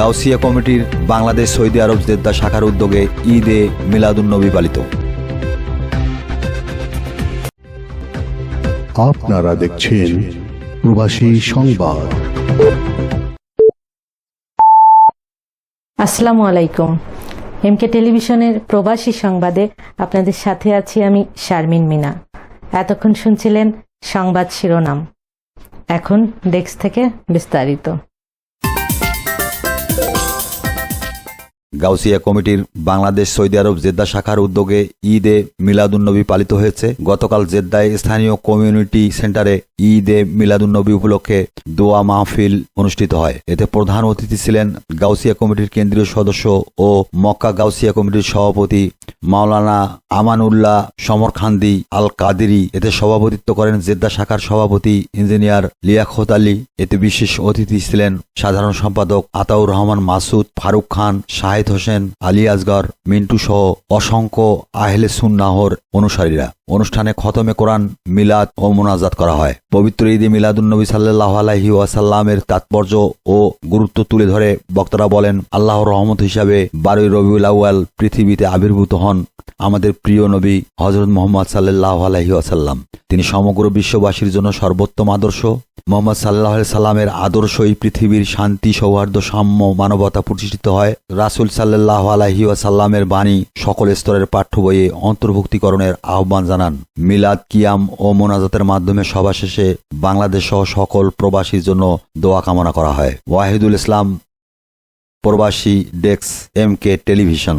গাউসিয়া কমিটির বাংলাদেশ সৌদি আরব জেদ্দা শাখার উদ্যোগে ঈদে মিলাদুন্নবী পালিত। আপনারা দেখছেন প্রবাসী সংবাদ। আসসালামু আলাইকুম। এমকে টেলিভিশনের প্রবাসী সংবাদে আপনাদের সাথে আছি আমি শারমিন মিনা। এতক্ষণ শুনছিলেন সংবাদ শিরোনাম। এখন ডেস্ক থেকে বিস্তারিত। গাউসিয়া কমিটির বাংলাদেশ সৌদি আরব জেদ্দা শাখার উদ্যোগে ঈদে মিলাদুন্নবী পালিত হয়েছে। গতকাল জেদ্দায় স্থানীয় কমিউনিটি সেন্টারে ঈদে মিলাদুন্নবী উপলক্ষে দোয়া মাহফিল অনুষ্ঠিত হয়। এতে প্রধান অতিথি ছিলেন গাউসিয়া কমিটির কেন্দ্রীয় সদস্য ও মক্কা গাউসিয়া কমিটির সভাপতি মাওলানা আমানুল্লাহ সমরখান্দি আল কাদেরি এতে সভাপতিত্ব করেন জেদ্দা শাখার সভাপতি ইঞ্জিনিয়ার লিয়াকত আলী। এতে বিশেষ অতিথি ছিলেন সাধারণ সম্পাদক আতাউর রহমান মাসুদ, ফারুক খান, শাহেদ হোসেন, আলী আজগর, মিন্টু সহ অসংখ্য আহলে সুন্নাহর অনুসারীরা। অনুষ্ঠানে খতমে কোরআন, মিলাদ ও মোনাজাত করা হয়। পবিত্র ঈদে মিলাদুন্নবী সাল্লাহ আলাহি ওয়াসাল্লামের তাৎপর্য ও গুরুত্ব তুলে ধরে বক্তারা বলেন, আল্লাহর রহমত হিসাবে বারোই রবিউল আউয়াল পৃথিবীতে আবির্ভূত হন আমাদের প্রিয় নবী হজরত মোহাম্মদ সাল্লাহ আলহি ওয়াসাল্লাম। তিনি সমগ্র বিশ্ববাসীর জন্য সর্বোত্তম আদর্শ। মোহাম্মদ সাল্লাহ সাল্লামের আদর্শই পৃথিবীর শান্তি, সৌহার্দ্য, সাম্য, মানবতা প্রতিষ্ঠিত হয়। রাসুল সাল্লাহ আলাহি ওয়াসাল্লামের বাণী সকল স্তরের পাঠ্য বইয়ে অন্তর্ভুক্তিকরণের আহ্বান জানান। মিলাদ, কিয়াম ও মোনাজাতের মাধ্যমে সভা শেষে বাংলাদেশ সহ সকল প্রবাসীর জন্য দোয়া কামনা করা হয়। ওয়াহিদুল ইসলাম, প্রবাসী ডেস্ক, এম কে টেলিভিশন।